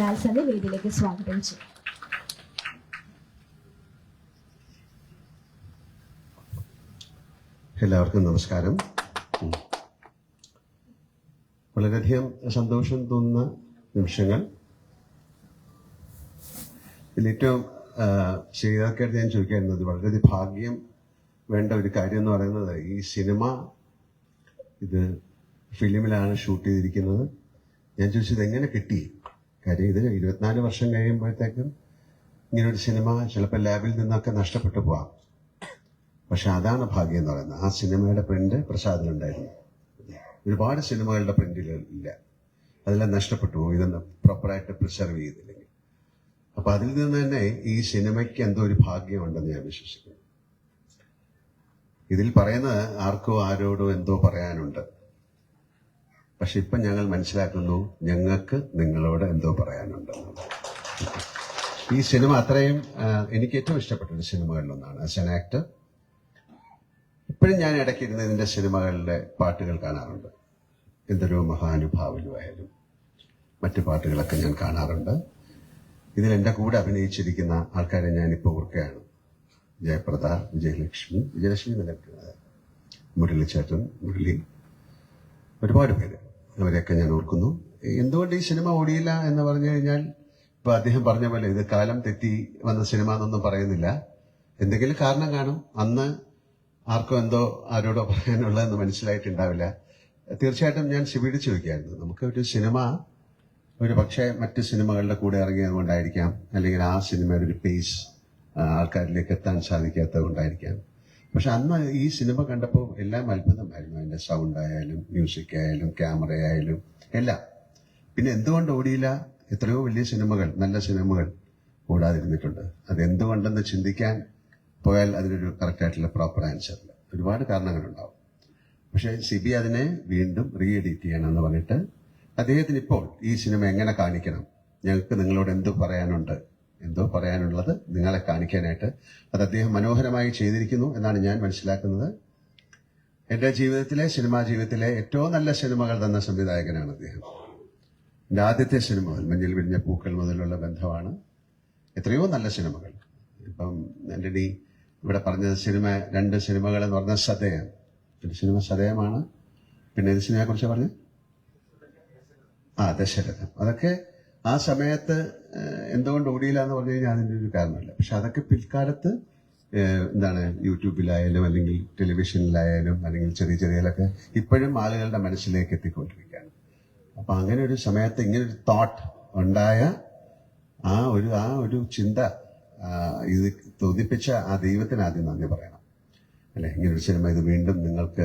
ലാൽ സാറിനെ വേദിയിലേക്ക് സ്വാഗതം ചെയ്യും. എല്ലാവർക്കും നമസ്കാരം. വളരെയധികം സന്തോഷം തോന്നുന്ന നിമിഷങ്ങൾ. ഇതിലേറ്റവും ശ്രീതാക്കായിട്ട് ഞാൻ ചോദിക്കായിരുന്നത് വളരെയധികം ഭാഗ്യം വേണ്ട ഒരു കാര്യം എന്ന് പറയുന്നത് ഈ സിനിമ ഇത് ഫിലിമിലാണ് ഷൂട്ട് ചെയ്തിരിക്കുന്നത്. ഞാൻ ചോദിച്ചത് എങ്ങനെ കിട്ടി? കാര്യം ഇത് ഇരുപത്തിനാല് വർഷം കഴിയുമ്പോഴത്തേക്കും ഇങ്ങനൊരു സിനിമ ചിലപ്പോൾ ലാബിൽ നിന്നൊക്കെ നഷ്ടപ്പെട്ടു പോവാം. പക്ഷെ അതാണ് ഭാഗ്യം എന്ന് പറയുന്നത്. ആ സിനിമയുടെ പ്രിന്റ് പ്രസാദിലുണ്ടായിരുന്നു ഒരുപാട് സിനിമകളുടെ പ്രിന്റുകൾ ഇല്ല. അതെല്ലാം നഷ്ടപ്പെട്ടു പോകും ഇതൊന്ന് പ്രോപ്പറായിട്ട് പ്രിസർവ് ചെയ്തില്ലെങ്കിൽ. അപ്പൊ അതിൽ നിന്ന് തന്നെ ഈ സിനിമയ്ക്ക് എന്തോ ഒരു ഭാഗ്യമുണ്ടെന്ന് ഞാൻ വിശ്വസിക്കുന്നു. ഇതിൽ പറയുന്നത് ആർക്കോ ആരോടോ എന്തോ പറയാനുണ്ട്. പക്ഷെ ഇപ്പം ഞങ്ങൾ മനസ്സിലാക്കുന്നു ഞങ്ങൾക്ക് നിങ്ങളോട് എന്തോ പറയാനുണ്ട്. ഈ സിനിമ അത്രയും എനിക്ക് ഏറ്റവും ഇഷ്ടപ്പെട്ട ഒരു സിനിമകളിലൊന്നാണ് ആസ് എൻ ആക്ടർ ഇപ്പോഴും ഞാൻ ഇടയ്ക്കിരുന്ന് ഇതിന്റെ സിനിമകളിലെ പാട്ടുകൾ കാണാറുണ്ട്. എന്തൊരു മഹാനുഭാവനുമായാലും മറ്റു പാട്ടുകളൊക്കെ ഞാൻ കാണാറുണ്ട്. ഇതിൽ എന്റെ കൂടെ അഭിനയിച്ചിരിക്കുന്ന ആൾക്കാരെ ഞാനിപ്പോൾ ഓർക്കുകയാണ്. ജയപ്രദ വിജയലക്ഷ്മി വിജയലക്ഷ്മി നിലക്കുന്നത് മുരളിച്ചേട്ടൻ മുരളി. ഒരുപാട് പേര്. അവരെയൊക്കെ ഞാൻ ഓർക്കുന്നു. എന്തുകൊണ്ട് ഈ സിനിമ ഓടിയില്ല എന്ന് പറഞ്ഞു കഴിഞ്ഞാൽ ഇപ്പൊ അദ്ദേഹം പറഞ്ഞ പോലെ ഇത് കാലം തെറ്റി വന്ന സിനിമ എന്നൊന്നും പറയുന്നില്ല. എന്തെങ്കിലും കാരണം കാണും. അന്ന് ആർക്കോ എന്തോ ആരോടോ പറയാനുള്ളതെന്ന് മനസ്സിലായിട്ടുണ്ടാവില്ല. തീർച്ചയായിട്ടും ഞാൻ ശിവിടി ചോദിക്കായിരുന്നു നമുക്ക് ഒരു സിനിമ ഒരു പക്ഷേ മറ്റ് സിനിമകളുടെ കൂടെ ഇറങ്ങിയത് കൊണ്ടായിരിക്കാം. അല്ലെങ്കിൽ ആ സിനിമയുടെ ഒരു പേസ് ആൾക്കാരിലേക്ക് എത്താൻ സാധിക്കാത്തത് കൊണ്ടായിരിക്കാം. പക്ഷെ അന്ന് ഈ സിനിമ കണ്ടപ്പോൾ എല്ലാം അത്ഭുതമായിരുന്നു. അതിന്റെ സൗണ്ട് ആയാലും മ്യൂസിക് ആയാലും ക്യാമറ ആയാലും എല്ലാം. പിന്നെ എന്തുകൊണ്ട് ഓടിയില്ല? എത്രയോ വലിയ സിനിമകൾ നല്ല സിനിമകൾ ഓടാതിരുന്നിട്ടുണ്ട്. അത് എന്തുകൊണ്ടെന്ന് ചിന്തിക്കാൻ പോയാൽ അതിനൊരു കറക്റ്റായിട്ടുള്ള പ്രോപ്പർ ആൻസർ ഇല്ല. ഒരുപാട് കാരണങ്ങളുണ്ടാവും. പക്ഷേ സിബി അതിനെ വീണ്ടും റീ എഡിറ്റ് ചെയ്യണം എന്ന് പറഞ്ഞിട്ട് അദ്ദേഹത്തിന് ഇപ്പോൾ ഈ സിനിമ എങ്ങനെ കാണിക്കണം? ഞങ്ങൾക്ക് നിങ്ങളോട് എന്ത് പറയാനുണ്ട്? എന്തോ പറയാനുള്ളത് നിങ്ങളെ കാണിക്കാനായിട്ട്. അത് അദ്ദേഹം മനോഹരമായി ചെയ്തിരിക്കുന്നു എന്നാണ് ഞാൻ മനസ്സിലാക്കുന്നത്. എന്റെ ജീവിതത്തിലെ സിനിമാ ജീവിതത്തിലെ ഏറ്റവും നല്ല സിനിമകൾ തന്ന സംവിധായകനാണ് അദ്ദേഹം. എന്റെ ആദ്യത്തെ സിനിമ മഞ്ഞിൽ വിരിഞ്ഞ പൂക്കൾ മുതലുള്ള ബന്ധമാണ്. എത്രയോ നല്ല സിനിമകൾ. ഇപ്പം ആന്റണി ഇവിടെ പറഞ്ഞ സിനിമ രണ്ട് സിനിമകൾ എന്ന് പറഞ്ഞ സതയം ഒരു സിനിമ സതയമാണ് പിന്നെ ഏത് സിനിമയെ കുറിച്ച് പറഞ്ഞു ആ ദശരഥം അതൊക്കെ ആ സമയത്ത് എന്തുകൊണ്ട് ഓടിയില്ല എന്ന് പറഞ്ഞു കഴിഞ്ഞാൽ അതിന്റെ ഒരു കാരണമില്ല. പക്ഷെ അതൊക്കെ പിൽക്കാലത്ത് എന്താണ് യൂട്യൂബിലായാലും അല്ലെങ്കിൽ ടെലിവിഷനിലായാലും അല്ലെങ്കിൽ ചെറിയ ചെറിയതിലൊക്കെ ഇപ്പോഴും ആളുകളുടെ മനസ്സിലേക്ക് എത്തിക്കൊണ്ടിരിക്കുകയാണ്. അപ്പം അങ്ങനെ ഒരു സമയത്ത് ഇങ്ങനെ ഒരു തോട്ട് ഉണ്ടായ ആ ഒരു ആ ഒരു ചിന്ത ഇത് തോന്നിപ്പിച്ച ആ ദൈവത്തിന് ആദ്യം നന്ദി പറയണം. അല്ലെ? ഇങ്ങനെ ഒരു സിനിമ ഇത് വീണ്ടും നിങ്ങൾക്ക്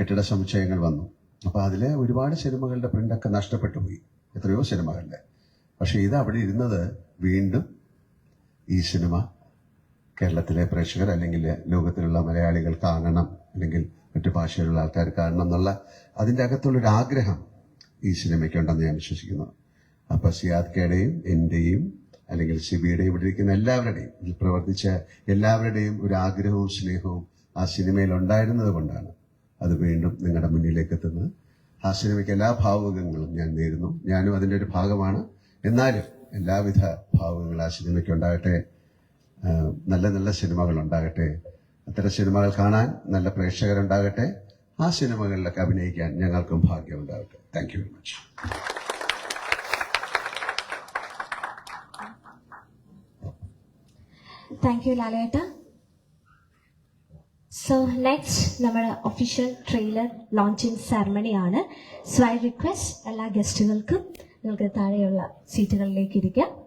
കെട്ടിട സമുച്ചയങ്ങൾ വന്നു. അപ്പോൾ അതിലെ ഒരുപാട് സിനിമകളുടെ പ്രിന്റൊക്കെ നഷ്ടപ്പെട്ടു പോയി എത്രയോ സിനിമകളുടെ പക്ഷേ ഇത് അവിടെ ഇരുന്നത് വീണ്ടും ഈ സിനിമ കേരളത്തിലെ പ്രേക്ഷകർ അല്ലെങ്കിൽ ലോകത്തിലുള്ള മലയാളികൾ കാണണം അല്ലെങ്കിൽ മറ്റു ഭാഷയിലുള്ള ആൾക്കാർ കാണണം എന്നുള്ള അതിന്റെ അകത്തുള്ളൊരു ആഗ്രഹം ഈ സിനിമയ്ക്കുണ്ടെന്ന് ഞാൻ വിശ്വസിക്കുന്നു. അപ്പോൾ സിയാദ് കെയുടെയും എന്റെയും അല്ലെങ്കിൽ സിബിയുടെയും ഇവിടെ ഇരിക്കുന്ന എല്ലാവരുടെയും പ്രവർത്തിച്ച എല്ലാവരുടെയും ഒരു ആഗ്രഹവും സ്നേഹവും ആ സിനിമയിൽ ഉണ്ടായിരുന്നത് കൊണ്ടാണ്. അത് വീണ്ടും നിങ്ങളുടെ മുന്നിലേക്ക് എത്തുന്നത് ആ സിനിമയ്ക്ക് എല്ലാ ഭാവുകങ്ങളും ഞാൻ നേരുന്നു. ഞാനും അതിന്റെ ഒരു ഭാഗമാണ്. എന്നാലും എല്ലാവിധ ഭാവുകങ്ങളും ആ സിനിമയ്ക്ക് ഉണ്ടാകട്ടെ നല്ല നല്ല സിനിമകൾ ഉണ്ടാകട്ടെ. അത്തരം സിനിമകൾ കാണാൻ നല്ല പ്രേക്ഷകരുണ്ടാകട്ടെ. ആ സിനിമകളിലൊക്കെ അഭിനയിക്കാൻ ഞങ്ങൾക്കും ഭാഗ്യം ഉണ്ടാകട്ടെ thank you very much thank you ലാലേട്ട സോ നെക്സ്റ്റ് നമ്മുടെ ഒഫീഷ്യൽ ട്രെയിലർ ലോഞ്ചിങ് സെറമണി ആണ്. സോ ഐ റിക്വസ്റ്റ് എല്ലാ ഗസ്റ്റുകൾക്കും നിങ്ങൾക്ക് താഴെയുള്ള സീറ്റുകളിലേക്ക് ഇരിക്കാം.